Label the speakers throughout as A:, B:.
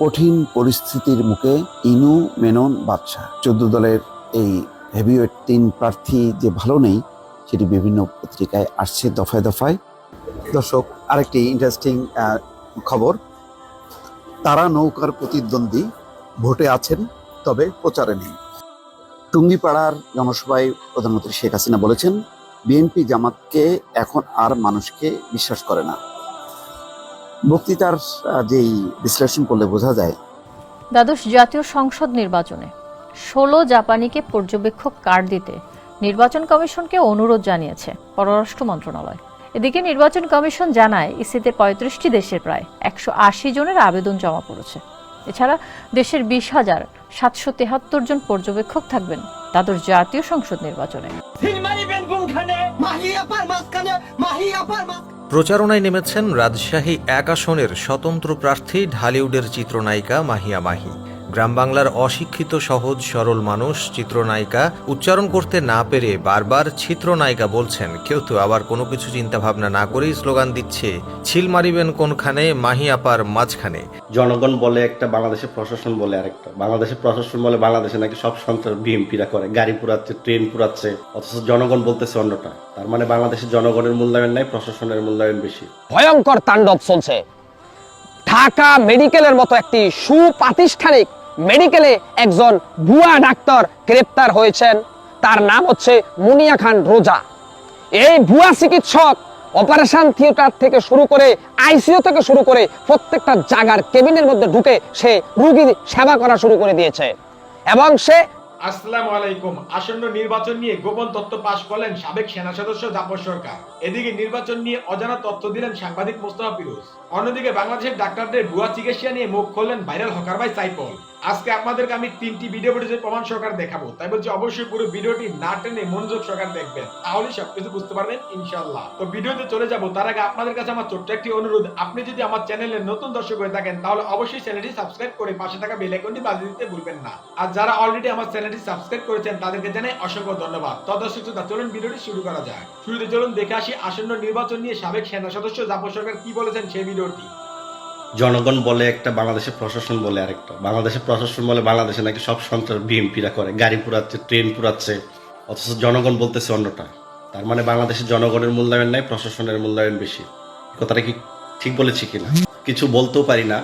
A: কঠিন পরিস্থিতির মুখে ইনু মেনন বাদশাহ। চোদ্দ দলের এই হেভিওয়েট তিন প্রার্থী যে ভালো নেই, সেটি বিভিন্ন পত্রিকায় আসছে দফায় দফায়। দর্শক, আরেকটি ইন্টারেস্টিং খবর। তারা নৌকার প্রতিদ্বন্দ্বী, ভোটে আছেন, তবে প্রচারে নেই। টুঙ্গিপাড়ার জনসভায় প্রধানমন্ত্রী শেখ হাসিনা বলেছেন, বিএনপি জামাতকে এখন আর মানুষকে বিশ্বাস করে না। বক্তৃতার যেই বিশ্লেষণ করলে বোঝা যায়।
B: দ্বাদশ জাতীয় সংসদ নির্বাচনে ষোলো জাপানিকে পর্যবেক্ষক কার্ড দিতে নির্বাচন কমিশনকে অনুরোধ জানিয়েছে পররাষ্ট্র মন্ত্রণালয়। এদিকে নির্বাচন কমিশন জানায় ইসিতে পঁয়ত্রিশটি দেশের প্রায় একশো আশি জনের আবেদন জমা পড়েছে। এছাড়া দেশের বিশ হাজার সাতশো তেহাত্তর জন পর্যবেক্ষক থাকবেন দ্বাদশ জাতীয় সংসদ নির্বাচনে।
C: প্রচারণায় নেমেছেন রাজশাহী এক আসনের স্বতন্ত্র প্রার্থী ঢালিউডের চিত্রনায়িকা মাহিয়া মাহি। গ্রাম বাংলার অশিক্ষিত সহজ সরল মানুষ চিত্রনায়িকা উচ্চারণ করতে না পেরে বারবার চিত্রনায়িকা বলছেন কেউ তো আবার কোনো কিছু চিন্তা ভাবনা না করেই স্লোগান দিচ্ছে। ছিল মারিবেন কোনখানে মাহি আপার মাঝখানে।
D: জনগণ বলে একটা বাংলাদেশের প্রশাসন বলে আরেকটা। বাংলাদেশের প্রশাসন বলে বাংলাদেশে নাকি সব সন্ত্রাস বিএমপিরা করে গাড়ি পুরাচ্ছে ট্রেন পুরাচ্ছে অথচ জনগণ বলতেছে অন্যটা। তার মানে বাংলাদেশের জনগণের মূল্যায়ন নাই প্রশাসনের মূল্যায়ন বেশি।
E: ভয়ঙ্কর তাণ্ডব চলছে। ঢাকা মেডিকেলের মতো একটি সুপ্রাতিষ্ঠানিক মেডিকেলে একজন ভুয়া ডাক্তার গ্রেপ্তার হয়েছেন। তার নাম হচ্ছে মুনিয়া খান রোজা। এই ভুয়া চিকিৎসক অপারেশন থিয়েটার থেকে শুরু করে আইসিইউ থেকে শুরু করে প্রত্যেকটা জায়গার কেবিনের মধ্যে ঢুকে সে রুগী সেবা করা শুরু করে দিয়েছে। এবং সে
F: আসসালামু আলাইকুম। আসন্ন নির্বাচন নিয়ে গোপন তথ্য পাশ করলেন সাবেক সেনা সদস্য জাফর সরকার। এদিকে নির্বাচন নিয়ে অজানা তথ্য দিলেন সাংবাদিক মোস্তফা ফিরোজ অন্যদিকে বাংলাদেশের ডাক্তারদের ভুয়া চিকিৎসা নিয়ে মুখ খুললেন ভাইরাল হকার ভাই সাইফল। আজকে আপনাদেরকে আমি তিনটি ভিডিও ফুটেজের প্রমাণ সরকার দেখাবো। তাই বলছি অবশ্যই পুরো ভিডিওটি না টেনে মনোযোগ সরকার দেখবেন। তাহলে সবকিছু বুঝতে পারবেন ইনশাল্লাহ তো ভিডিওতে চলে যাব। তার আগে আপনাদের কাছে আমার ছোট্ট একটি অনুরোধ আপনি যদি আমার চ্যানেলের নতুন দর্শক হয়ে থাকেন তাহলে অবশ্যই চ্যানেলটি সাবস্ক্রাইব করে পাশে থাকা বেল আইকনটি বাজিয়ে দিতে ভুলবেন না। আর যারা অলরেডি আমার চ্যানেলটি সাবস্ক্রাইব করেছেন তাদেরকে জানাই অসংখ্য ধন্যবাদ। তো দর্শক শ্রোতা, চলুন ভিডিওটি শুরু করা যাক। শুরুতে চলুন দেখে আসি আসন্ন নির্বাচন নিয়ে সাবেক সেনা সদস্য জাফর সরকার কি বলেছেন সেই ভিডিওটি।
D: জনগণ বলে একটা, বাংলাদেশের প্রশাসন বলে আরেকটা। বাংলাদেশের প্রশাসন বলে বাংলাদেশে নাকি সব সন্ত্রাস বিএমপিরা করে। গাড়ি পুরাচ্ছে, ট্রেন পুরাচ্ছে, অথচ জনগণ বলতেছে অন্যটা। তার মানে বাংলাদেশের জনগণের মূল্যায়ন নাই, প্রশাসনের মূল্যায়ন বেশি। কথাটা কি ঠিক বলেছি কিনা? কিছু বলতেও পারি না,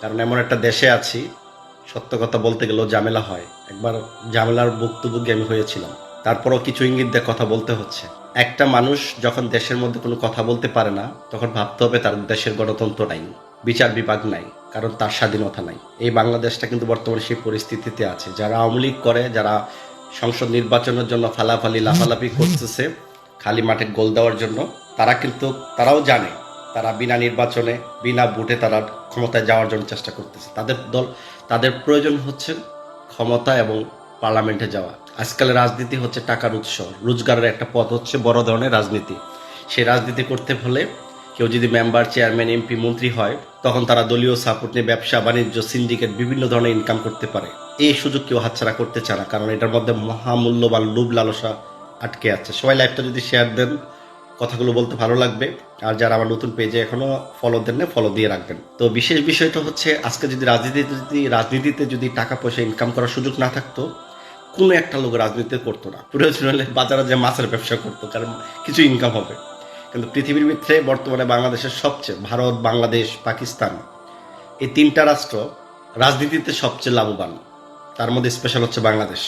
D: কারণ এমন একটা দেশে আছি, সত্য কথা বলতে গেলেও ঝামেলা হয়। একবার ঝামেলার ভুক্তভোগী আমি হয়েছিলাম। তারপরও কিছু ইঙ্গিত দিয়ে কথা বলতে হচ্ছে। একটা মানুষ যখন দেশের মধ্যে কোনো কথা বলতে পারে না, তখন ভাবতে হবে তার দেশের গণতন্ত্র নাই। বিচার বিভাগ নাই, কারণ তার স্বাধীনতা নাই। এই বাংলাদেশটা কিন্তু বর্তমানে সেই পরিস্থিতিতে আছে। যারা আওয়ামী লীগ করে, যারা সংসদ নির্বাচনের জন্য ফালাফালি, লাফালাফি করতেছে, খালি মাঠে গোল দেওয়ার জন্য, তারা কিন্তু, তারাও জানে, তারা বিনা নির্বাচনে, বিনা ভোটে তারা ক্ষমতায় যাওয়ার জন্য চেষ্টা করতেছে। তাদের দল, তাদের প্রয়োজন হচ্ছে ক্ষমতা এবং পার্লামেন্টে যাওয়া। আজকাল রাজনীতি হচ্ছে টাকার উৎস, রোজগারের একটা পথ হচ্ছে বড় ধরনের রাজনীতি। সেই রাজনীতি করতে হলে কেউ যদি মেম্বার, চেয়ারম্যান, এমপি, মন্ত্রী হয়, তখন তারা দলীয় সাপোর্ট নিয়ে ব্যবসা, বাণিজ্য সিন্ডিকেট বিভিন্ন ধরনের ইনকাম করতে পারে। এই সুযোগ কেউ হাতছাড়া করতে চায় না, কারণ এটার মধ্যে মহামূল্যবান লোভ লালসা আটকে আছে। সবাই লাইফটা যদি শেয়ার দেন, কথাগুলো বলতে ভালো লাগবে। আর যারা আমার নতুন পেজে এখনও ফলো দেন না ফলো দিয়ে রাখবেন। তো বিশেষ বিষয়টা হচ্ছে, আজকে যদি রাজনীতিতে যদি রাজনীতিতে যদি টাকা পয়সা ইনকাম করার সুযোগ না থাকতো, কোনো একটা লোক রাজনীতি করতো না। প্রয়োজন হলে বাজারে যে মাছের ব্যবসা করতো, কারণ কিছু ইনকাম হবে। কিন্তু পৃথিবীর ভিতরে বর্তমানে বাংলাদেশের সবচেয়ে, ভারত, বাংলাদেশ, পাকিস্তান, এই তিনটা রাষ্ট্র রাজনীতিতে সবচেয়ে লাভবান। তার মধ্যে স্পেশাল হচ্ছে বাংলাদেশ।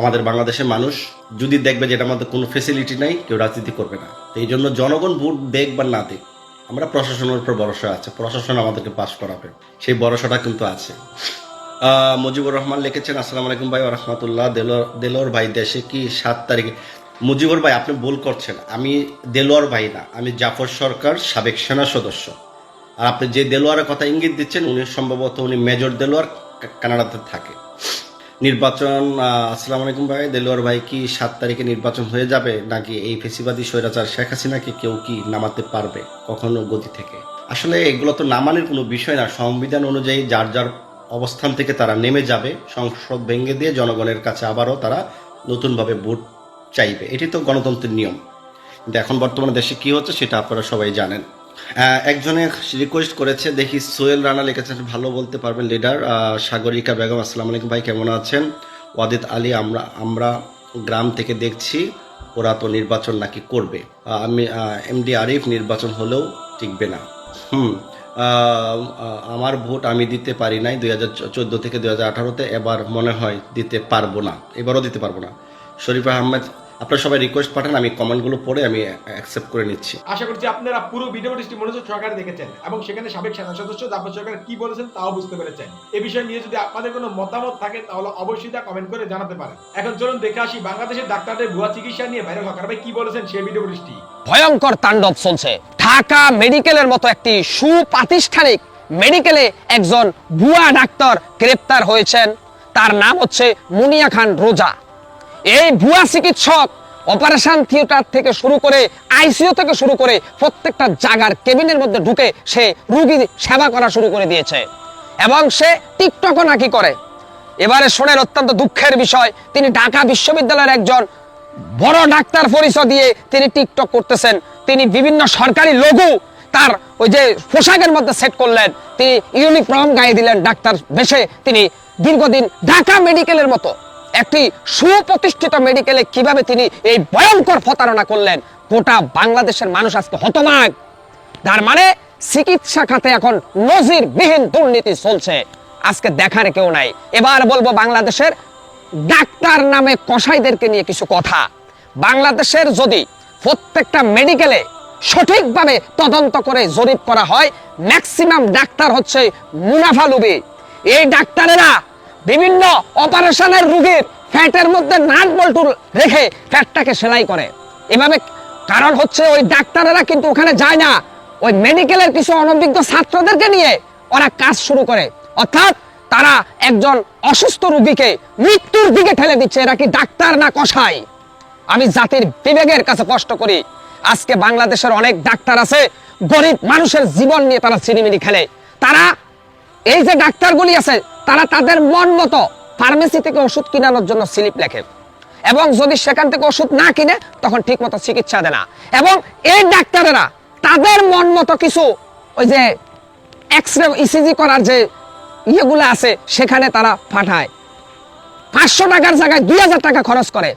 D: আমাদের বাংলাদেশের মানুষ যদি দেখবে যে এটার মধ্যে কোনো ফেসিলিটি নাই, কেউ রাজনীতি করবে না। এই জন্য জনগণ ভোট দেখ বা না দেখ আমরা প্রশাসনের উপর ভরসা আছে। প্রশাসন আমাদেরকে পাশ করাবে। সেই ভরসাটা কিন্তু আছে। মুজিবুর রহমান লিখেছেন, আসসালামু আলাইকুম ভাই রহমতুল্লাহ। দেলোর দেলোর ভাই দেশে কি সাত তারিখে মুজিবুর ভাই, আপনি ভুল করছেন। আমি দেলোয়ার ভাই না, আমি জাফর সরকার সাবেক সেনা সদস্য। আর আপনি যে দেলোয়ারের কথা ইঙ্গিত দিচ্ছেন, উনি সম্ভবত উনি মেজর দেলোয়ার কানাডাতে থাকে। নির্বাচন আসসালামু আলাইকুম ভাই, দেলোয়ার ভাই কি সাত তারিখে নির্বাচন হয়ে যাবে? নাকি এই ফেসিবাদী স্বৈরাচার শেখ হাসিনাকে কেউ কি নামাতে পারবে কখনো গতি থেকে? আসলে এগুলো তো নামানোর কোনো বিষয় না, সংবিধান অনুযায়ী যার যার অবস্থান থেকে তারা নেমে যাবে, সংসদ ভেঙে দিয়ে জনগণের কাছে আবারও তারা নতুনভাবে ভোট চাইবে। এটি তো গণতন্ত্রের নিয়ম। কিন্তু এখন বর্তমানে দেশে কি হচ্ছে সেটা আপনারা সবাই জানেন। একজনে রিকোয়েস্ট করেছে, দেখি সোহেল রানা লিখেছেন, ভালো বলতে পারবেন লিডার সাগরিকা বেগম, আসসালামু আলাইকুম ভাই, কেমন আছেন? ওয়াদিদ আলী, আমরা আমরা গ্রাম থেকে দেখছি, ওরা তো নির্বাচন নাকি করবে। আমি এমডি আরিফ, নির্বাচন হলেও টিকবে না। হুম আমার ভোট আমি দিতে পারি নাই, দুই হাজার চোদ্দ থেকে দুই হাজার আঠারোতে, এবার মনে হয় দিতে পারব না। এবারও দিতে পারব না। শরীফ আহমেদ আপনারা সবাই রিকোয়েস্ট পাঠান আমি কমেন্টগুলো পড়ে আমি অ্যাকসেপ্ট করে নিচ্ছি।
F: আশা করছি আপনারা পুরো ভিডিওটি মনোযোগ সহকারে দেখেছেন এবং সেখানে সাবেক সেনা সদস্য জাফর সরকার কি বলেছেন তাও বুঝতে পেরেছেন। এ বিষয় নিয়ে যদি আপনাদের কোনো মতামত থাকে তাহলে অবশ্যই তা কমেন্ট করে জানাতে পারেন। এখন চলুন দেখে আসি বাংলাদেশের ডাক্তারদের ভুয়া চিকিৎসা নিয়ে ভাইরাল হকার ভাই কি বলেছেন সেই ভিডিও বৃষ্টি
E: ভয়ঙ্কর তাণ্ডব চলছে। ঢাকা মেডিকেলের মতো একটি সুপ্রাতিষ্ঠানিক মেডিকেলে একজন ভুয়া ডাক্তার গ্রেপ্তার হয়েছেন। তার নাম হচ্ছে মুনিয়া খান রোজা। এই ভুয়া চিকিৎসক অপারেশন থিয়েটার থেকে শুরু করে আইসিইউ থেকে শুরু করে প্রত্যেকটা জায়গার কেবিনের মধ্যে ঢুকে সে রুগী সেবা করা শুরু করে দিয়েছে। এবং সে টিকটকও নাকি করে। এবারে শোনেন, অত্যন্ত দুঃখের বিষয়, তিনি ঢাকা বিশ্ববিদ্যালয়ের একজন বড় ডাক্তার পরিচয় দিয়ে তিনি টিকটক করতেছেন। তিনি বিভিন্ন সরকারি লঘু তার ওই যে পোশাকের মধ্যে সেট করলেন। তিনি ইউনিফর্ম গায়ে দিলেন ডাক্তার বেশে। তিনি দীর্ঘদিন ঢাকা মেডিকেলের মতো একটি সুপ্রতিষ্ঠিত মেডিকেলে কীভাবে তিনি এই ভয়ঙ্কর প্রতারণা করলেন? গোটা বাংলাদেশের মানুষ আজকে হতমাগ তার মানে চিকিৎসা খাতে এখন নজিরবিহীন দুর্নীতি চলছে। আজকে দেখার কেউ নাই। এবার বলব বাংলাদেশের ডাক্তার নামে কসাইদেরকে নিয়ে কিছু কথা। বাংলাদেশের যদি প্রত্যেকটা মেডিকেলে সঠিকভাবে তদন্ত করে জরিপ করা হয় ম্যাক্সিমাম ডাক্তার হচ্ছে মুনাফালুবি এই ডাক্তারেরা বিভিন্ন অপারেশনের রোগীর ফ্যাটের মধ্যে নাট বল্টু রেখে ফ্যাটটাকে সেলাই করে। এভাবে কারণ হচ্ছে ওই ডাক্তারেরা কিন্তু ওখানে যায় না। ওই মেডিকেলের কিছু অনভিজ্ঞ ছাত্রদেরকে নিয়ে ওরা কাজ শুরু করে। অর্থাৎ তারা একজন অসুস্থ রোগীকে মৃত্যুর দিকে ঠেলে দিচ্ছে। এরা কি ডাক্তার না কষাই আমি জাতির বিবেকের কাছে কষ্ট করি। আজকে বাংলাদেশের অনেক ডাক্তার আছে, গরিব মানুষের জীবন নিয়ে তারা চিনিমিনি খেলে। তারা এই যে ডাক্তারগুলি আছে, তারা তাদের মন মতো ফার্মেসি থেকে ওষুধ কিনানোর জন্য স্লিপ লেখে। এবং যদি সেখান থেকে ওষুধ না কিনে, তখন ঠিক মতো চিকিৎসা দেয় না। এবং এই ডাক্তারেরা তাদের মন মতো কিছু ওই যে এক্স রে ইসিজি করার যে ইয়েগুলো আছে, সেখানে তারা পাঠায়। পাঁচশো টাকার জায়গায় দুই হাজার টাকা খরচ করে।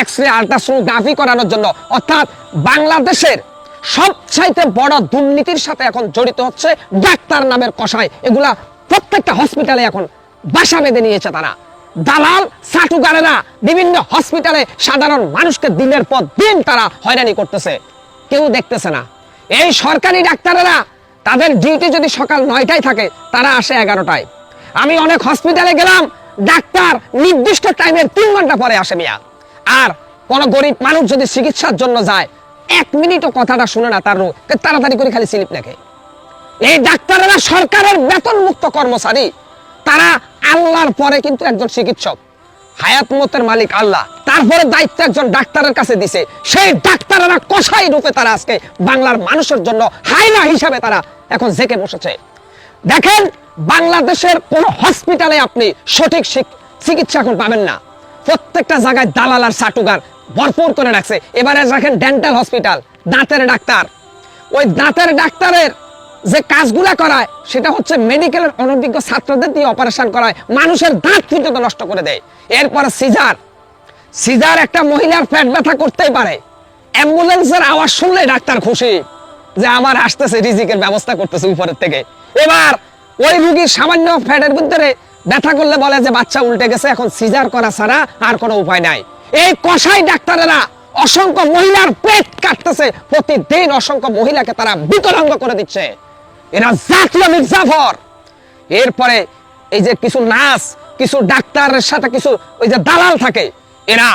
E: এক্স রে আলট্রাসোনোগ্রাফি করানোর জন্য। অর্থাৎ বাংলাদেশের সবচাইতে বড় দুর্নীতির সাথে এখন জড়িত হচ্ছে ডাক্তার নামের কষাই এগুলা প্রত্যেকটা হসপিটালে এখন বাসা বেঁধে নিয়েছে তারা। দালাল, সাটুকারেরা বিভিন্ন হসপিটালে সাধারণ মানুষকে দিনের পর দিন তারা হয়রানি করতেছে। কেউ দেখতেছে না। এই সরকারি ডাক্তারেরা, তাদের ডিউটি যদি সকাল নয়টায় থাকে, তারা আসে এগারোটায়। আমি অনেক হসপিটালে গেলাম, ডাক্তার নির্দিষ্ট টাইমের তিন ঘণ্টা পরে আসে মিয়া। আর কোন গরিব মানুষ যদি চিকিৎসার জন্য যায় এক মিনিটও কথাটা শুনে না তার রোগ। তাড়াতাড়ি করে খালি স্লিপ লেখে এই ডাক্তারেরা সরকারের বেতন মুক্ত কর্মচারী। তারা আল্লাহর পরে কিন্তু একজন চিকিৎসক। হায়াত মতের মালিক আল্লাহ। তারপরে দায়িত্ব একজন ডাক্তারের কাছে দিছে। সেই ডাক্তারেরা কষাই রূপে তারা আজকে বাংলার মানুষের জন্য হাইলা হিসাবে তারা এখন জেকে বসেছে। দেখেন, বাংলাদেশের কোন হসপিটালে আপনি সঠিক চিকিৎসা এখন পাবেন না। প্রত্যেকটা জায়গায় দালাল আর সাটুগার ভরপুর করে রাখছে। এবারে রাখেন ডেন্টাল হসপিটাল দাঁতের ডাক্তার। ওই দাঁতের ডাক্তারের যে কাজগুলা করায়, সেটা হচ্ছে মেডিকেলের অনভিজ্ঞ ছাত্রদের দিয়ে অপারেশন করায়, মানুষের দাঁত পর্যন্ত নষ্ট করে দেয়। এরপরে সিজার। সিজার একটা মহিলার পেট ব্যথা করতেই পারে। অ্যাম্বুলেন্সের আওয়াজ শুনলে ডাক্তার খুশি যে আমার আসতেছে, রিজিকের ব্যবস্থা করতেছে উপরের থেকে। এবার ওই রুগীর সামান্য ফ্যাটের ভিতরে ব্যথা করলে বলে যে, বাচ্চা উল্টে গেছে, এখন সিজার করা ছাড়া আর কোনো উপায় নাই। এই কষাই ডাক্তারেরা অসংখ্য মহিলার পেট কাটতেছে। প্রতিদিন অসংখ্য মহিলাকে তারা বিকলাঙ্গ করে দিচ্ছে। এরা জাতীয় মির্জাফর এরপরে এই যে কিছু নার্স, কিছু ডাক্তারের সাথে কিছু ওই যে দালাল থাকে, এরা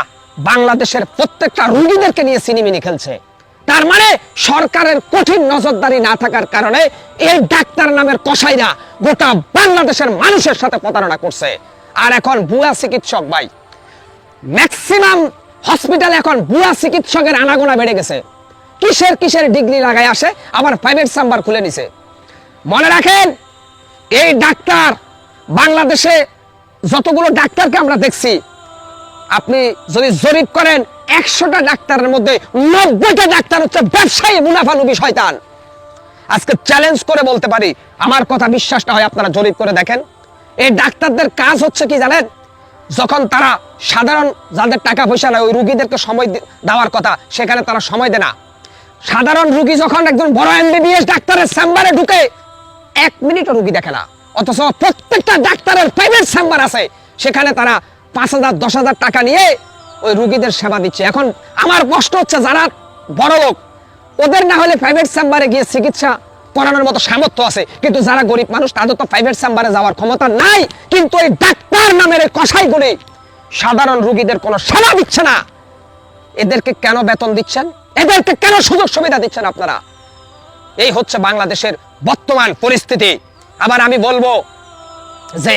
E: বাংলাদেশের প্রত্যেকটা রোগীদেরকে নিয়ে সিনেমিনি খেলছে। তার মানে সরকারের কঠিন নজরদারি না থাকার কারণে এই ডাক্তার নামের কসাইরা গোটা বাংলাদেশের মানুষের সাথে প্রতারণা করছে। আর এখন বুয়া চিকিৎসক ভাই ম্যাক্সিমাম হসপিটালে এখন বুয়া চিকিৎসকের আনাগোনা বেড়ে গেছে। কিসের কিসের ডিগ্রি লাগায় আসে? আবার প্রাইভেট চেম্বার খুলে নিছে। মনে রাখেন, এই ডাক্তার বাংলাদেশে যতগুলো ডাক্তারকে আমরা দেখছি, আপনি যদি জরিপ করেন, একশোটা ডাক্তারের মধ্যে নব্বইটা ডাক্তার হচ্ছে ব্যবসায়ী মুনাফানুবি শয়তান। আজকে চ্যালেঞ্জ করে বলতে পারি, আমার কথা বিশ্বাসটা হয় আপনারা জরিপ করে দেখেন। এই ডাক্তারদের কাজ হচ্ছে কি জানেন? যখন তারা সাধারণ যাদের টাকা পয়সা নাই, ওই রুগীদেরকে সময় দেওয়ার কথা, সেখানে তারা সময় দেয় না। সাধারণ রুগী যখন একজন বড় এমবিবিএস ডাক্তারের চেম্বারে ঢুকে, এক মিনিটও রুগী দেখে না। অথচ প্রত্যেকটা ডাক্তারের প্রাইভেট চেম্বার আছে। সেখানে তারা পাঁচ হাজার, দশ হাজার টাকা নিয়ে ওই রুগীদের সেবা দিচ্ছে। এখন আমার কষ্ট হচ্ছে, যারা বড় লোক, ওদের না হলে প্রাইভেট চেম্বারে গিয়ে চিকিৎসা করানোর মতো সামর্থ্য আছে। কিন্তু যারা গরিব মানুষ, তাদের তো প্রাইভেট চেম্বারে যাওয়ার ক্ষমতা নাই। কিন্তু এই ডাক্তার নামের এই কষাই গুলি সাধারণ রুগীদের কোনো সেবা দিচ্ছে না। এদেরকে কেন বেতন দিচ্ছেন? এদেরকে কেন সুযোগ সুবিধা দিচ্ছেন আপনারা? এই হচ্ছে বাংলাদেশের বর্তমান পরিস্থিতি। আবার আমি বলব যে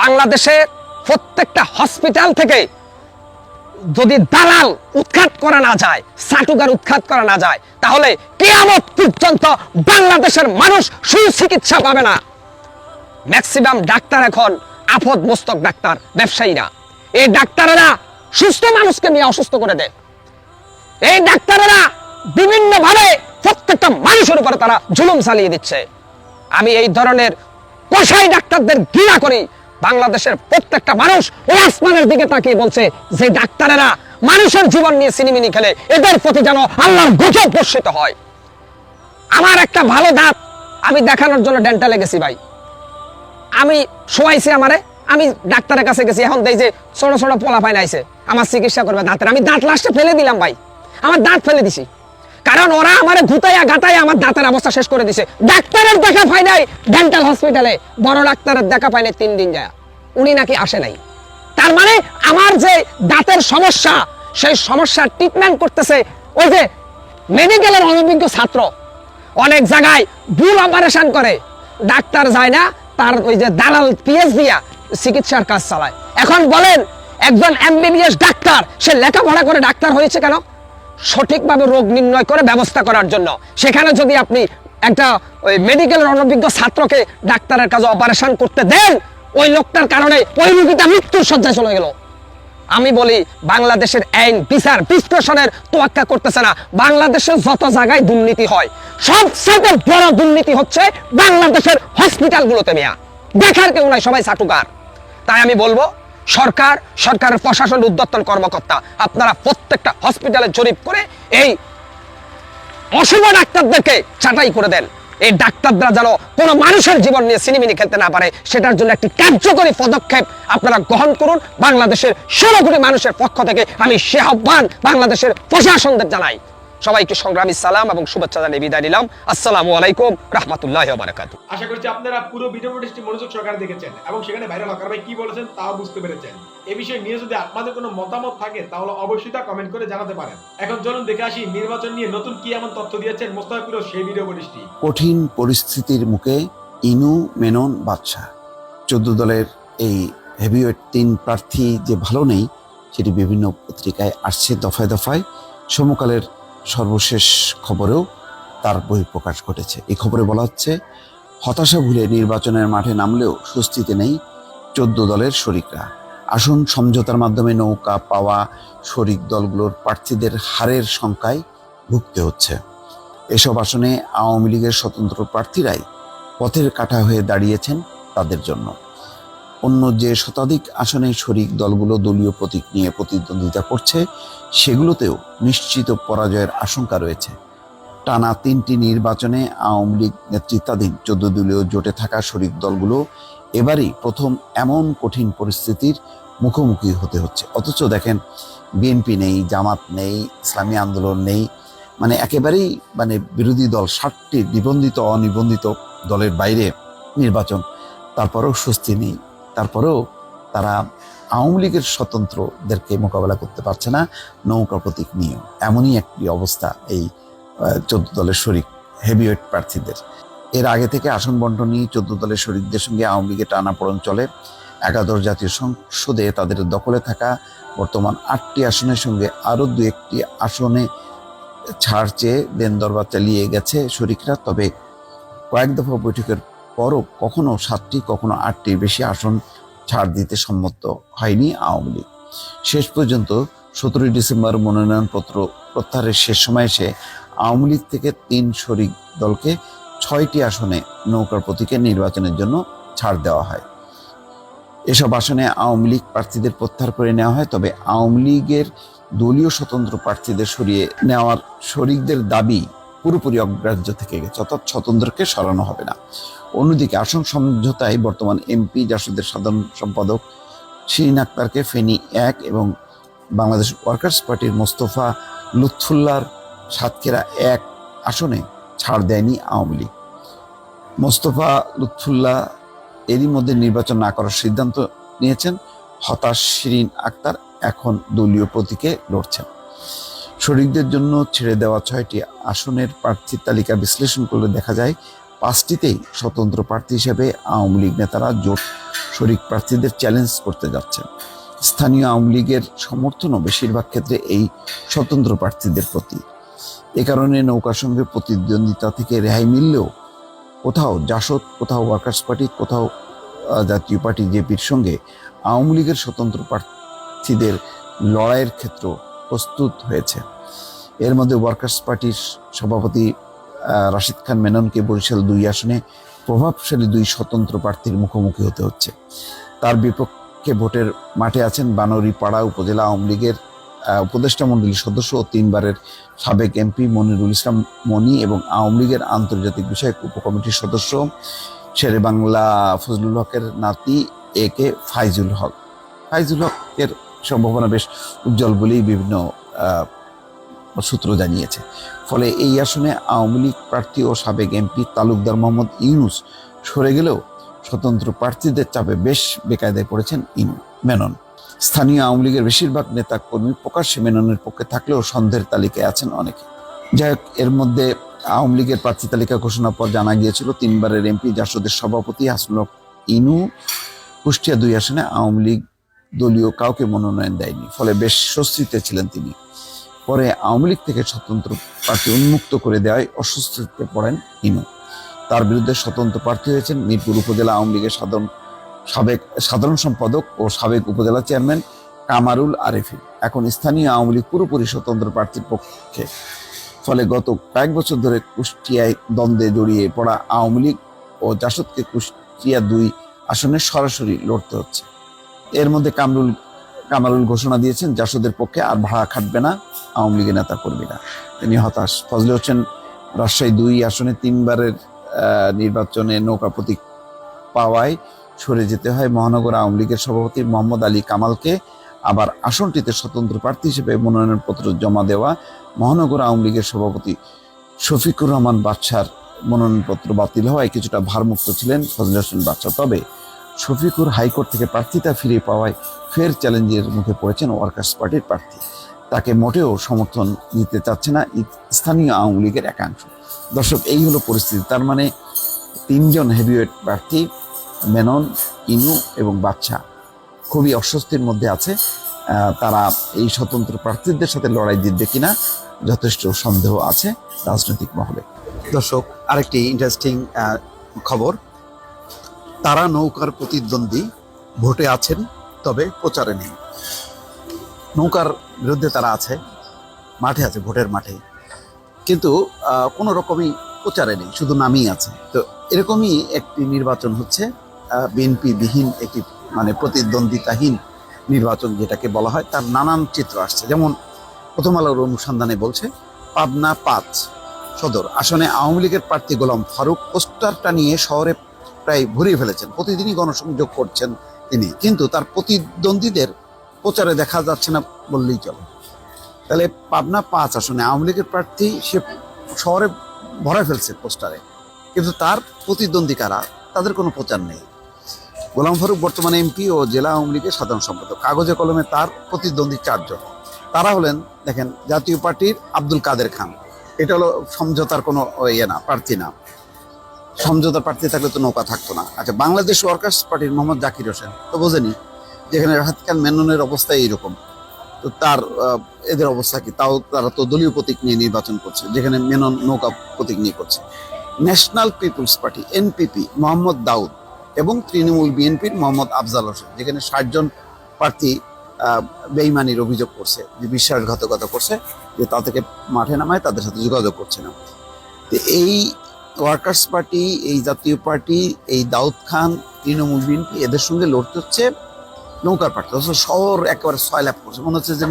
E: বাংলাদেশে প্রত্যেকটা হসপিটাল থেকে যদি দালাল উৎখাত করা না যায়, সাটুকার উৎখাত করা না যায়, তাহলে কেয়ামত পর্যন্ত বাংলাদেশের মানুষ সুচিকিৎসা পাবে না। ম্যাক্সিমাম ডাক্তার এখন আফদ মস্তক ডাক্তার, ব্যবসায়ীরা। এই ডাক্তারেরা সুস্থ মানুষকে নিয়ে অসুস্থ করে দেয়। এই ডাক্তারেরা বিভিন্ন ভাবে প্রত্যেকটা মানুষের উপরে তারা জুলুম চালিয়ে দিচ্ছে। আমি এই ধরনের কষাই ডাক্তারদের ঘৃণা করি। বাংলাদেশের প্রত্যেকটা মানুষ ওই আসমানের দিকে তাকিয়ে বলছে, যে ডাক্তারেরা মানুষের জীবন নিয়ে সিনেমিনি খেলে, এদের প্রতি যেন আল্লাহর গজব বর্ষিত হয়। আমার একটা ভালো দাঁত আমি দেখানোর জন্য ডেন্টালে গেছি ভাই। আমি শোয়াইছি আমারে, আমি ডাক্তারের কাছে গেছি, এখন দেই যে ছোট ছোট পোলা পাই নাইছে আমার চিকিৎসা করবে দাঁতের। আমি দাঁত লাস্টে ফেলে দিলাম ভাই। আমার দাঁত ফেলে দিছি। কারণ ওরা আমারে ঘুতাইয়া গাতাইয়া আমার দাঁতের অবস্থা শেষ করে দিছে। ডাক্তারের দেখা পাই নাই ডেন্টাল হসপিটালে বড় ডাক্তারের দেখা পাই নাই তিন দিন যায়। উনি নাকি আসে নাই। তার মানে আমার যে দাঁতের সমস্যা, সেই সমস্যার ট্রিটমেন্ট করতেছে ওই যে মেডিকেলের অনভিজ্ঞ ছাত্র। অনেক জায়গায় ভুল অপারেশন করে। ডাক্তার যায় না, তার ওই যে দালাল পিএস দিয়া চিকিৎসার কাজ চালায়। এখন বলেন, একজন এমবিবিএস ডাক্তার, সে লেখাপড়া করে ডাক্তার হয়েছে কেন? সঠিকভাবে রোগ নির্ণয় করে ব্যবস্থা করার জন্য। সেখানে যদি আপনি একটা ওই মেডিকেলের অনভিজ্ঞ ছাত্রকে ডাক্তারের কাজে অপারেশন করতে দেন, ওই লোকটার কারণে ওই রোগীটা মৃত্যুর সজ্জায় চলে গেল। আমি বলি, বাংলাদেশের আইন, বিচার, বিশ্লেষণের তোয়াক্কা করতেছে না। বাংলাদেশের যত জায়গায় দুর্নীতি হয় সবচেয়ে বড় দুর্নীতি হচ্ছে বাংলাদেশের হসপিটালগুলোতে মেয়া। দেখার কেউ নাই, সবাই চাটুকার তাই আমি বলব সরকার, সরকারের প্রশাসন উদ্যতন কর্মকর্তা, আপনারা প্রত্যেকটা হসপিটালে জরিপ করে এই অশুভ ডাক্তারদেরকে ছাঁটাই করে দেন। এই ডাক্তাররা যেন কোনো মানুষের জীবন নিয়ে সিনেমিনি খেলতে না পারে, সেটার জন্য একটি কার্যকরী পদক্ষেপ আপনারা গ্রহণ করুন। বাংলাদেশের ষোলো কোটি মানুষের পক্ষ থেকে আমি সে আহ্বান বাংলাদেশের প্রশাসনদের জানাই। সবাইকে সংগ্রামী সালাম এবং শুভেচ্ছা জানিয়ে বিদায় নিলাম। আসসালামু আলাইকুম রহমতুল্লাহ বারাকাতু
F: আশা করছি আপনারা পুরো ভিডিও মনোযোগ সহকারে দেখেছেন এবং সেখানে ভাইরাল হকার ভাই কি বলেছেন তাও বুঝতে পেরেছেন। এ বিষয়ে নিয়ে যদি আপনাদের কোনো মতামত থাকে তাহলে অবশ্যই তা কমেন্ট করে জানাতে পারেন। এখন চলুন দেখে আসি নির্বাচন নিয়ে নতুন কি এমন তথ্য দিয়েছেন মোস্তাফিরও সেই ভিডিও ফুটেজটি
A: কঠিন পরিস্থিতির মুখে ইনু মেনন বাদশাহ। চোদ্দ দলের এই হেভিওয়েট তিন প্রার্থী যে ভালো নেই সেটি বিভিন্ন পত্রিকায় আসছে দফায় দফায়। সমকালের সর্বশেষ খবরেও তার বহিঃপ্রকাশ ঘটেছে। এই খবরে বলা হচ্ছে, হতাশা ভুলে নির্বাচনের মাঠে নামলেও স্বস্তিতে নেই চোদ্দ দলের শরিকরা। আসন সমঝোতার মাধ্যমে নৌকা পাওয়া শরিক দলগুলোর প্রার্থীদের হারের সংখ্যায় ভুগতে হচ্ছে। এসব আসনে আওয়ামী লীগের স্বতন্ত্র প্রার্থীরাই পথের কাটা হয়ে দাঁড়িয়েছেন তাদের জন্য। অন্য যে শতাধিক আসনে শরিক দলগুলো দলীয় প্রতীক নিয়ে প্রতিদ্বন্দ্বিতা করছে, সেগুলোতেও নিশ্চিত পরাজয়ের আশঙ্কা রয়েছে। টানা তিনটি নির্বাচনে আওয়ামী লীগ নেতৃত্বাধীন চোদ্দ দলীয় জোটে থাকা শরিক দলগুলো এবারই প্রথম এমন কঠিন পরিস্থিতির মুখোমুখি হতে হচ্ছে। অথচ দেখেন, বিএনপি নেই, জামাত নেই, ইসলামী আন্দোলন নেই মানে একেবারেই মানে বিরোধী দল ষাটটি নিবন্ধিত, অনিবন্ধিত দলের বাইরে নির্বাচন, তারপরেও স্বস্তি নেই। তারপরেও তারা আওয়ামী লীগের স্বতন্ত্রদেরকে মোকাবেলা করতে পারছে না নৌকা প্রতীক নিয়েও। এমনই একটি অবস্থা এই চোদ্দ দলের শরিক হেভিওয়েট প্রার্থীদের। এর আগে থেকে আসন বন্টন নিয়ে চোদ্দ দলের শরিকদের সঙ্গে আওয়ামী লীগের টানাপোড়ন চলে। একাদশ জাতীয় সংসদে তাদের দখলে থাকা বর্তমান আটটি আসনের সঙ্গে আরও দু একটি আসনে ছাড় চেয়ে দেন দরবার চালিয়ে গেছে শরিকরা। তবে কয়েক দফা বৈঠকের পরও কখনো সাতটি, কখনো আটটির বেশি আসন ছাড় দিতে সম্মত হয়নি আওয়ামী লীগ। শেষ পর্যন্ত সতেরোই ডিসেম্বর মনোনয়নপত্র প্রত্যাহারের শেষ সময় এসে আওয়ামী লীগ থেকে তিন শরিক দলকে ছয়টি আসনে নৌকার প্রতীকে নির্বাচনের জন্য ছাড় দেওয়া হয়। এসব আসনে আওয়ামী লীগ প্রার্থীদের প্রত্যাহার করে নেওয়া হয়, তবে আওয়ামী লীগের দলীয় স্বতন্ত্র প্রার্থীদের সরিয়ে নেওয়ার শরিকদের দাবি পুরোপুরি অগ্রাহ্য থেকে গেছে, অর্থাৎ স্বতন্ত্রকে সরানো হবে না। অন্যদিকে আসন সমঝোতায় বর্তমান এমপি জাসদের সাধারণ সম্পাদক শিরিন আক্তারকে ফেনী এক এবং বাংলাদেশ ওয়ার্কার্স পার্টির মোস্তফা লুৎফুল্লাহর সাতক্ষীরা এক আসনে ছাড় দেয়নি আওয়ামী লীগ। মোস্তফা লুৎফুল্লাহ এরই মধ্যে নির্বাচন না করার সিদ্ধান্ত নিয়েছেন। হতাশ শিরিন আক্তার এখন দলীয় প্রতীকে লড়ছেন। শরিকদের জন্য ছেড়ে দেওয়া ছয়টি আসনের প্রার্থীর তালিকা বিশ্লেষণ করলে দেখা যায় পাঁচটিতেই স্বতন্ত্র প্রার্থী হিসেবে আওয়ামী লীগ নেতারা জোট শরিক প্রার্থীদের চ্যালেঞ্জ করতে যাচ্ছেন। স্থানীয় আওয়ামী লীগের সমর্থনও বেশিরভাগ ক্ষেত্রে এই স্বতন্ত্র প্রার্থীদের প্রতি। এ কারণে নৌকার সঙ্গে প্রতিদ্বন্দ্বিতা থেকে রেহাই মিললেও কোথাও জাসদ, কোথাও ওয়ার্কার্স পার্টি, কোথাও জাতীয় পার্টি জেপির সঙ্গে আওয়ামী লীগের স্বতন্ত্র প্রার্থীদের লড়াইয়ের ক্ষেত্র প্রস্তুত হয়েছে। এর মধ্যে ওয়ার্কার্স পার্টির সভাপতি রাশিদ খান মেননকে বরিশাল দুই আসনে প্রভাবশালী দুই স্বতন্ত্র প্রার্থীর মুখোমুখি হতে হচ্ছে। তার বিপক্ষে ভোটের মাঠে আছেন বানরিপাড়া উপজেলা আওয়ামী লীগের উপদেষ্টা মণ্ডলীর সদস্য ও তিনবারের সাবেক এমপি মনিরুল ইসলাম মনি এবং আওয়ামী লীগের আন্তর্জাতিক বিষয়ক উপকমিটির সদস্য শেরে বাংলা ফজলুল হকের নাতি এ কে ফাইজুল হক। ফাইজুল হকের সম্ভাবনা বেশ উজ্জ্বল বলেই বিভিন্ন সূত্র জানিয়েছে। ফলে এই আসনে আওয়ামী লীগ প্রার্থী ও সাবেক এমপি তালুকদার মোহাম্মদ ইউনুস সরে গেলেও স্বতন্ত্র প্রার্থীদের চাপে বেশ বেকায়দায় পড়েছেন ইনু মেনন। স্থানীয় আওয়ামী লীগের বেশিরভাগ নেতা কর্মী প্রকাশ্যে মেননের পক্ষে থাকলেও সন্দেহের তালিকায় আছেন অনেকে। যাই হোক, এর মধ্যে আওয়ামী লীগের প্রার্থী তালিকা ঘোষণার পর জানা গিয়েছিল, তিনবারের এমপি, জাসদের সভাপতি হাসনুল ইনু। কুষ্টিয়া দুই আসনে আওয়ামী লীগ দলীয় কাউকে মনোনয়ন দেয়নি, ফলে বেশ স্বস্তিতে ছিলেন তিনি। পরে আওয়ামী লীগ থেকে স্বতন্ত্র প্রার্থী উন্মুক্ত করে দেওয়ায় অস্বস্তিতে পড়েন ইনু। তার বিরুদ্ধে স্বতন্ত্র প্রার্থী হয়েছেন মিরপুর উপজেলা আওয়ামী লীগের সাধারণ সাবেক সাধারণ সম্পাদক ও সাবেক উপজেলা চেয়ারম্যান কামারুল আরেফিন এখন স্থানীয় আওয়ামী লীগ পুরোপুরি স্বতন্ত্র প্রার্থীর পক্ষে। ফলে গত কয়েক বছর ধরে কুষ্টিয়ায় দ্বন্দ্বে জড়িয়ে পড়া আওয়ামী লীগ ও জাসদকে কুষ্টিয়া দুই আসনে সরাসরি লড়তে হচ্ছে। এর মধ্যে কামরুল কামারুল ঘোষণা দিয়েছেন, জাসদের পক্ষে আর ভাড়া খাটবে না আওয়ামী লীগের নেতা কর্মীরা। তিনি হতাশ। ফজলে হোসেন রাজশাহী দুই আসনে তিনবারের নির্বাচনে নৌকা প্রতীক পাওয়ায় সরে যেতে হয়। মহানগর আওয়ামী লীগের সভাপতি মোহাম্মদ আলী কামালকে আবার আসনটিতে স্বতন্ত্র প্রার্থী হিসেবে মনোনয়নপত্র জমা দেওয়া মহানগর আওয়ামী লীগের সভাপতি শফিকুর রহমান বাদশার মনোনয়নপত্র বাতিল হওয়ায় কিছুটা ভারমুক্ত ছিলেন ফজলে হোসেন বাদশা। তবে শফিকুর হাইকোর্ট থেকে প্রার্থিতা ফিরে পাওয়ায় ফের চ্যালেঞ্জের মুখে পড়েছেন ওয়ার্কার্স পার্টির প্রার্থী। তাকে মোটেও সমর্থন দিতে চাচ্ছে না স্থানীয় আওয়ামী লীগের একাংশ। দর্শক, এই হলো পরিস্থিতি। তার মানে তিনজন হেভিওয়েট প্রার্থী, মেনন, ইনু এবং বাচ্চা খুবই অস্বস্তির মধ্যে আছে। তারা এই স্বতন্ত্র প্রার্থীদের সাথে লড়াই জিতবে কিনা যথেষ্ট সন্দেহ আছে রাজনৈতিক মহলে। দর্শক, আরেকটি ইন্টারেস্টিং খবর। তারা নৌকার প্রতিদ্বন্দ্বী ভোটে আছেন, তবে প্রচারে নেই। নৌকার বিরুদ্ধে তারা আছে, মাঠে আছে, ভোটের মাঠে। কিন্তু কোনো রকমই প্রচারে নেই, শুধু নামই আছে। তো এরকমই একটি নির্বাচন হচ্ছে বিএনপি বিহীন একটি মানে প্রতিদ্বন্দ্বিতাহীন নির্বাচন যেটাকে বলা হয়, তার নানান চিত্র আসছে। যেমন প্রথম আলোর অনুসন্ধানে বলছে, পাবনা পাঁচ সদর আসনে আওয়ামী লীগের প্রার্থী গোলাম ফারুক পোস্টারটা নিয়ে শহরে প্রায় ভরিয়ে ফেলেছেন। প্রতিদিনই গণসংযোগ করছেন তিনি। কিন্তু তার প্রতিদ্বন্দ্বীদের প্রচারে দেখা যাচ্ছে না বললেই চলে। তাহলে পাবনা পাঁচ আসনে আওয়ামী লীগের প্রার্থী সে শহরে ভরা ফেলছে পোস্টারে। কিন্তু তার প্রতিদ্বন্দ্বী কারা? তাদের কোনো প্রচার নেই। গোলাম ফারুক বর্তমানে এমপি ও জেলা আওয়ামী লীগের সাধারণ সম্পাদক। কাগজে কলমে তার প্রতিদ্বন্দ্বী চারজন। তারা হলেন, দেখেন, জাতীয় পার্টির আব্দুল কাদের খান। এটা হলো সমঝোতার কোনো ইয়ে না, প্রার্থী না। সমঝোতার প্রার্থী থাকলে তো নৌকা থাকতো না। আচ্ছা বাংলাদেশ ওয়ার্কার্স পার্টির মোহাম্মদ জাকির হোসেন, তো বোঝেনি যেখানে রাহাত খান মেননের অবস্থা এইরকম। তো তার এদের অবস্থা কি? তাও তারা তো দলীয় প্রতীক নিয়ে নির্বাচন করছে, যেখানে মেনন নৌকা প্রতীক নিয়ে করছে। National people's party, NPP, Mohammad Daud এবং তৃণমূল বিএনপির মোহাম্মদ আফজাল হোসেন, যেখানে ষাট জন প্রার্থী বেইমানির অভিযোগ করছে, যে বিশ্বাসঘাতকতা করছে, যে তাদেরকে মাঠে নামায়, তাদের সাথে যোগাযোগ করছে না। তো এই ওয়ার্কার্স পার্টি, এই জাতীয় পার্টি, এই দাউদ খান, তৃণমূল বিএনপি এদের সঙ্গে লড়তে হচ্ছে নৌকার পার্টি, অথচ শহর একেবারে সয়লাভ করছে। মনে হচ্ছে যে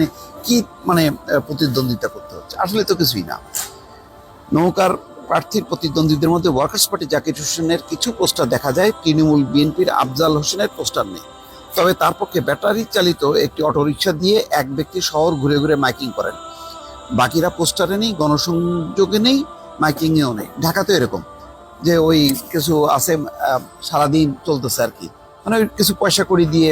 A: কি মানে প্রতিদ্বন্দ্বিতা করতে হচ্ছে। আসলে তো কিছুই না। নৌকার প্রার্থীর প্রতিদ্বন্দ্বীদের মধ্যে ওয়ার্কার্স পার্টি জাকির হোসেনের কিছু পোস্টার দেখা যায়, তৃণমূল বিএনপির আফজাল হোসেনের পোস্টার নেই। তবে তার পক্ষে ব্যাটারি চালিত একটি অটোরিকশা দিয়ে এক ব্যক্তি শহর ঘুরে ঘুরে মাইকিং করেন। বাকিরা পোস্টারে নেই, গণসংযোগে নেই মাইকিংয়েও নেই ঢাকাতে এরকম, যে ওই কিছু আছে সারাদিন চলতেছে আর কি। মানে কিছু পয়সা করি দিয়ে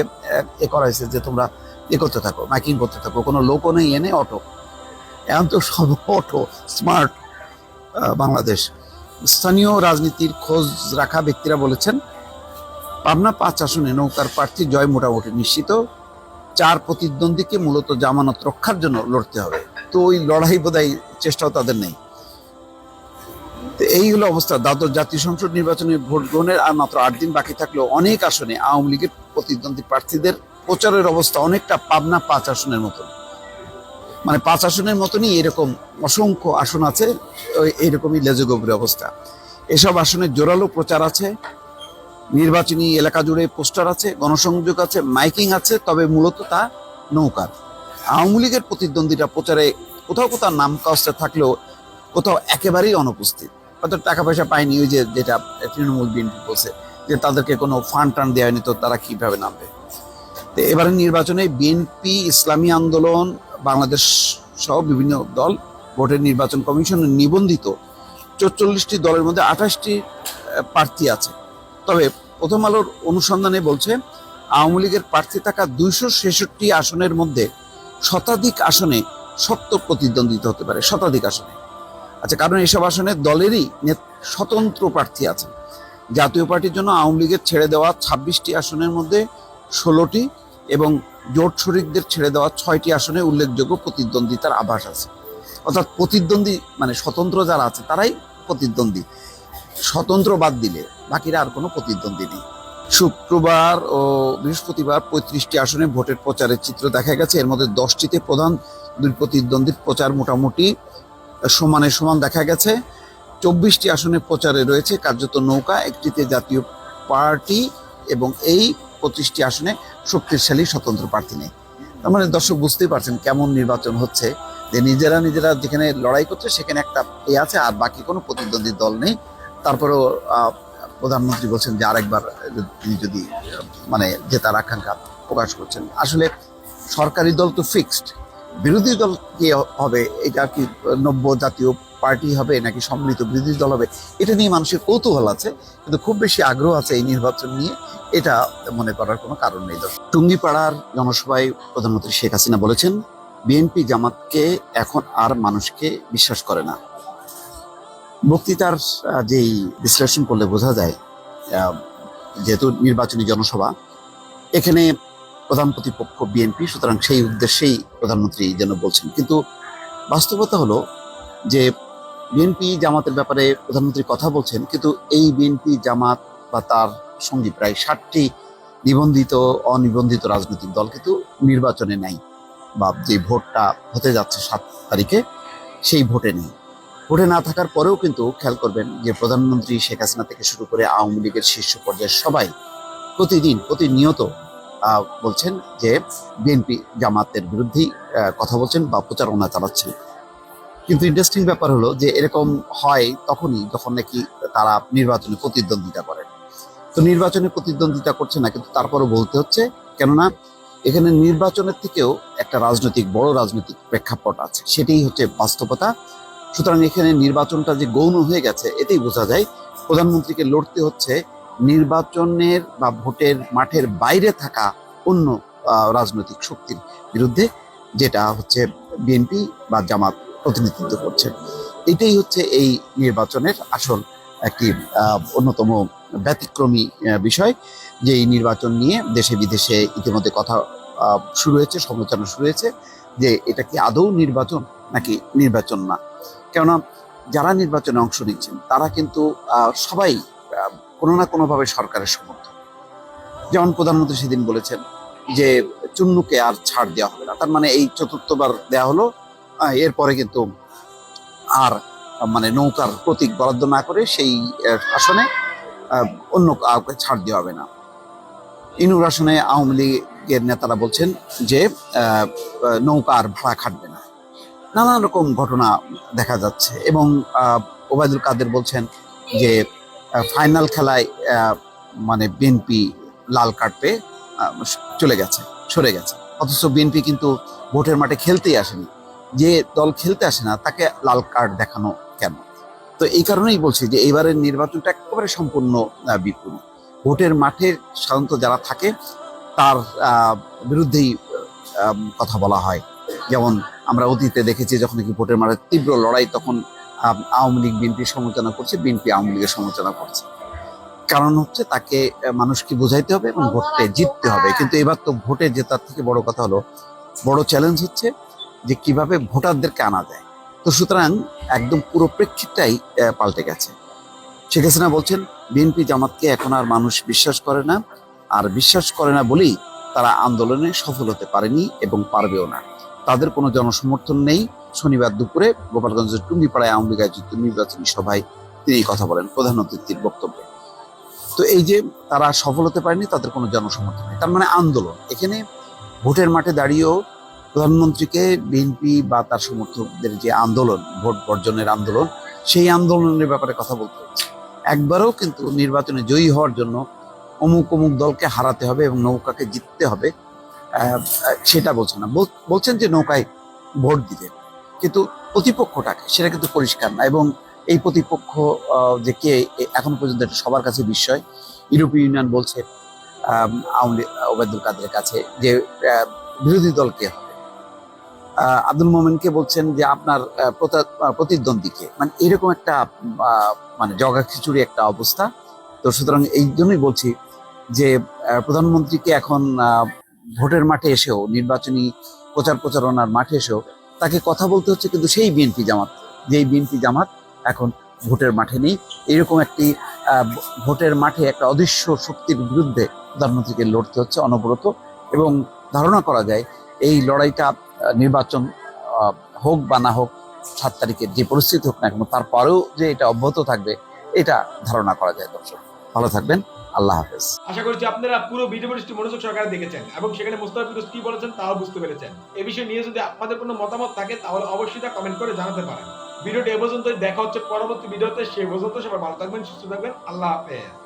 A: এ করা হয়েছে যে তোমরা এ করতে থাকো, মাইকিং করতে থাকো, কোনো লোকও নেই এনে অটো। এখন তো সব অটো, স্মার্ট বাংলাদেশ। স্থানীয় রাজনীতির খোঁজ রাখা ব্যক্তিরা বলেছেন, পাবনা পাঁচ আসনে নৌকার প্রার্থী জয় মোটামুটি নিশ্চিত, চার প্রতিদ্বন্দ্বীকে মূলত জামানত রক্ষার জন্য লড়তে হবে। তো ওই লড়াই বোধহয় চেষ্টাও তাদের নেই। তো এই হলো অবস্থা। দ্বাদশ জাতীয় সংসদ নির্বাচনে ভোট গ্রহণের আর মাত্র আট দিন বাকি থাকলেও অনেক আসনে আওয়ামী লীগের প্রতিদ্বন্দ্বী প্রার্থীদের প্রচারের অবস্থা অনেকটা পাবনা পাঁচ আসনের মতন। মানে পাঁচ আসনের মতনই এরকম অসংখ্য আসন আছে এইরকমই লেজগভীর অবস্থা। এসব আসনে জোরালো প্রচার আছে, নির্বাচনী এলাকা জুড়ে পোস্টার আছে, গণসংযোগ আছে, মাইকিং আছে, তবে মূলত তা নৌকার আওয়ামী লীগের প্রতিদ্বন্দ্বীরা প্রচারে কোথাও কোথাও নাম কাজটা থাকলেও কোথাও একেবারেই অনুপস্থিত। হয়তো টাকা পয়সা পায়নি ওই যে যেটা তৃণমূল বিএনপি বলছে যে তাদেরকে কোনো ফান্ড টান দেওয়া হয়নি, তো তারা কীভাবে নামবে? তো এবারের নির্বাচনে বিএনপি, ইসলামী আন্দোলন, বাংলাদেশ সহ বিভিন্ন দল ভোটের নির্বাচন কমিশন নিবন্ধিত চৌচল্লিশটি দলের মধ্যে আঠাশটি প্রার্থী আছে। তবে প্রথম আলোর অনুসন্ধানে বলছে, আওয়ামী লীগের প্রার্থী থাকা দুইশো ছেষট্টি আসনের মধ্যে শতাধিক আসনে সত্য প্রতিদ্বন্দ্বিতা হতে পারে, শতাধিক আসনে। আচ্ছা কারণ এসব আসনে দলেরই নেত- স্বতন্ত্র প্রার্থী আছে জাতীয় পার্টির জন্য আওয়ামী লীগের ছেড়ে দেওয়া ছাব্বিশটি আসনের মধ্যে ষোলোটি এবং জোট শরিকদের ছেড়ে দেওয়া ছয়টি আসনে উল্লেখযোগ্য প্রতিদ্বন্দ্বিতার আভাস আছে। অর্থাৎ প্রতিদ্বন্দ্বী মানে স্বতন্ত্র যারা আছে, তারাই প্রতিদ্বন্দ্বী। স্বতন্ত্র বাদ দিলে বাকিরা আর কোনো প্রতিদ্বন্দ্বী নেই। শুক্রবার ও বৃহস্পতিবার পঁয়ত্রিশটি আসনে ভোটের প্রচারের চিত্র দেখা গেছে। এর মধ্যে দশটিতে প্রধান দুই প্রতিদ্বন্দ্বীর প্রচার মোটামুটি সমানে সমান দেখা গেছে। চব্বিশটি আসনে প্রচারে রয়েছে কার্যত নৌকা, একটিতে জাতীয় পার্টি এবং এই পঁচিশটি আসনে শক্তিশালী স্বতন্ত্র প্রার্থী নেই। তার মানে দর্শক বুঝতেই পারছেন কেমন নির্বাচন হচ্ছে। যে নিজেরা নিজেরা যেখানে লড়াই করছে সেখানে একটা এ আছে, আর বাকি কোনো প্রতিদ্বন্দ্বী দল নেই। তারপরেও প্রধানমন্ত্রী বলছেন যে আরেকবার তিনি যদি মানে জেতার আকাঙ্ক্ষা প্রকাশ করছেন। আসলে সরকারি দল তো ফিক্সড বিরোধী দল কি হবে? এটা কি নব্য জাতীয় পার্টি হবে নাকি সম্মিলিত বিরোধী দল হবে? এটা নিয়ে মানুষের কৌতূহল আছে, কিন্তু খুব বেশি আগ্রহ আছে এই নির্বাচন নিয়ে। এটা মনে করার কোনো কারণ নেই। দর্শক টুঙ্গিপাড়ার জনসভায় প্রধানমন্ত্রী শেখ হাসিনা বলেছেন, বিএনপি জামাতকে এখন আর মানুষকে বিশ্বাস করে না। বক্তৃতার যেই বিশ্লেষণ করলে বোঝা যায় যেহেতু নির্বাচনী জনসভা, এখানে প্রধান প্রতিপক্ষ বিএনপি সুতরাং সেই উদ্দেশ্যেই প্রধানমন্ত্রী যেন বলছেন। কিন্তু বাস্তবতা হলো যে বিএনপি জামাতের ব্যাপারে প্রধানমন্ত্রী কথা বলছেন, কিন্তু এই বিএনপি জামাত বা তার সঙ্গী প্রায় ষাটটি নিবন্ধিত, অনিবন্ধিত রাজনৈতিক দল কিন্তু নির্বাচনে নাই বা যে ভোটটা হতে যাচ্ছে সাত তারিখে সেই ভোটে নেই। ভোটে না থাকার পরেও কিন্তু খেয়াল করবেন যে প্রধানমন্ত্রী শেখ হাসিনা থেকে শুরু করে আওয়ামী লীগের শীর্ষ পর্যায়ের সবাই প্রতিদিন, প্রতিনিয়ত বলছেন যে বিএনপি জামাতের বিরুদ্ধেই কথা বলছেন বা প্রচারণা চালাচ্ছেন। কিন্তু ইন্টারেস্টিং ব্যাপার হলো যে এরকম হয় তখনই যখন নাকি তারা নির্বাচনে প্রতিদ্বন্দ্বিতা করেন তো নির্বাচনে প্রতিদ্বন্দ্বিতা করছে না, কিন্তু তারপরও বলতে হচ্ছে, কেননা এখানে নির্বাচনের থেকেও একটা রাজনৈতিক, বড় রাজনৈতিক প্রেক্ষাপট আছে। সেটাই হচ্ছে বাস্তবতা। সুতরাং এখানে নির্বাচনটা যে গৌণ হয়ে গেছে, এতেই বোঝা যায় প্রধানমন্ত্রীকে লড়তে হচ্ছে নির্বাচনের বা ভোটের মাঠের বাইরে থাকা অন্য রাজনৈতিক শক্তির বিরুদ্ধে যেটা হচ্ছে বিএনপি বা জামাত প্রতিনিধিত্ব করছে। এটাই হচ্ছে এই নির্বাচনের আসল একটি অন্যতম ব্যতিক্রমী বিষয় যে এই নির্বাচন নিয়ে দেশে বিদেশে ইতিমধ্যে কথা শুরু হয়েছে, সমালোচনা শুরু হয়েছে যে এটা কি আদৌ নির্বাচন নাকি নির্বাচন না। কেননা যারা নির্বাচনে অংশ নিচ্ছেন তারা কিন্তু সবাই কোনো না কোনোভাবে সরকারের সমর্থক যেমন প্রধানমন্ত্রী সেদিন বলেছেন যে চুন্নুকে আর ছাড় দেওয়া হবে না। তার মানে এই চতুর্থবার দেওয়া হলো এরপরে কিন্তু আর মানে নৌকার প্রতীক বরাদ্দ না করে সেই আসনে অন্য কাউকে ছাড় দেওয়া হবে না। ইনুর আসনে আওয়ামী লীগের নেতারা বলছেন যে নৌকা আর ভাড়া খাটবে না। নানান রকম ঘটনা দেখা যাচ্ছে এবং ওবায়দুল কাদের বলছেন যে ফাইনাল খেলায় মানে বিএনপি লাল কার্ড পেয়ে চলে গেছে, সরে গেছে। অথচ বিএনপি কিন্তু ভোটের মাঠে খেলতেই আসেনি। যে দল খেলতে আসে না, তাকে লাল কার্ড দেখানো কেন? তো এই কারণেই বলছি যে এবারের নির্বাচনটা একেবারে সম্পূর্ণ বিপরীত। ভোটের মাঠে সাধারণত যারা থাকে, তার বিরুদ্ধেই কথা বলা হয়। যেমন আমরা অতীতে দেখেছি যখন কি ভোটের মাঠে তীব্র লড়াই, তখন আওয়ামী লীগ বিএনপির সমালোচনা করছে, বিএনপি আওয়ামী লীগের সমালোচনা করছে। কারণ হচ্ছে তাকে মানুষকে বোঝাইতে হবে এবং ভোটে জিততে হবে। কিন্তু এবার তো ভোটে জেতার থেকে বড় কথা হলো, বড় চ্যালেঞ্জ হচ্ছে যে কীভাবে ভোটারদেরকে আনা যায়। তো সুতরাং একদম পুরো প্রেক্ষিতটাই পাল্টে গেছে। শেখ হাসিনা বলছেন, বিএনপি জামাতকে এখন আর মানুষ বিশ্বাস করে না। আর বিশ্বাস করে না বলেই তারা আন্দোলনে সফল হতে পারেনি এবং পারবেও না। তাদের কোনো জনসমর্থন নেই। শনিবার দুপুরে গোপালগঞ্জের টুঙ্গিপাড়ায় আওয়ামী লীগ আয়োজিত নির্বাচনী সভায় তিনি কথা বলেন প্রধান অতিথির বক্তব্যে। তো এই যে তারা সফল হতে পারেনি, তাদের কোনো জনসমর্থন নেই। তার মানে আন্দোলন। এখানে ভোটের মাঠে দাঁড়িয়েও প্রধানমন্ত্রীকে বিএনপি বা তার সমর্থকদের যে আন্দোলন, ভোট বর্জনের আন্দোলন, সেই আন্দোলনের ব্যাপারে কথা বলতে হচ্ছে। একবারও কিন্তু নির্বাচনে জয়ী হওয়ার জন্য অমুক অমুক দলকে হারাতে হবে এবং নৌকাকে জিততে হবে সেটা বলছেন না। বলছেন যে নৌকায় ভোট দিতে। কিন্তু প্রতিপক্ষটাকে, সেটা কিন্তু পরিষ্কার না এবং এই প্রতিপক্ষ যে কে এখন পর্যন্ত এটা সবার কাছে বিস্ময়। ইউরোপীয় ইউনিয়ন বলছে আওয়ামী ওবায়দুল কাদের কাছে যে বিরোধী দল কে হবে। আব্দুল মোমেনকে বলছেন যে আপনার প্রতিদ্বন্দ্বীকে। মানে এরকম একটা মানে জগা খিচুড়ি একটা অবস্থা। তো সুতরাং এই জন্যই বলছি যে প্রধানমন্ত্রীকে এখন ভোটের মাঠে এসেও, নির্বাচনী প্রচার প্রচারণার মাঠে এসেও তাকে কথা বলতে হচ্ছে, কিন্তু সেই বিএনপি জামাত, যেই বিএনপি জামাত এখন ভোটের মাঠে নেই। এরকম একটি ভোটের মাঠে একটা অদৃশ্য শক্তির বিরুদ্ধে প্রধানমন্ত্রীকে লড়তে হচ্ছে অনবরত। এবং ধারণা করা যায়, এই লড়াইটা নির্বাচন হোক বা না হোক, সাত তারিখের যে পরিস্থিতি হোক না কেন, তারপরেও যে এটা অব্যাহত থাকবে, এটা ধারণা করা যায় দর্শক। ভালো থাকবেন। আল্লাহ হাফেজ।
F: আশা করছি আপনারা পুরো ভিডিও পরিস্থিতি মনোযোগ সহকারে দেখেছেন এবং সেখানে মোস্তফা ফিরোজ কি বলেছেন তাও বুঝতে পেরেছেন। এ বিষয়ে নিয়ে যদি আপনাদের কোনো মতামত থাকে, তাহলে অবশ্যই তা কমেন্ট করে জানাতে পারেন। ভিডিওটি এ পর্যন্তই, দেখা হচ্ছে পরবর্তী ভিডিওতে। সেই পর্যন্ত সবাই ভালো থাকবেন, সুস্থ থাকবেন। আল্লাহ হাফেজ।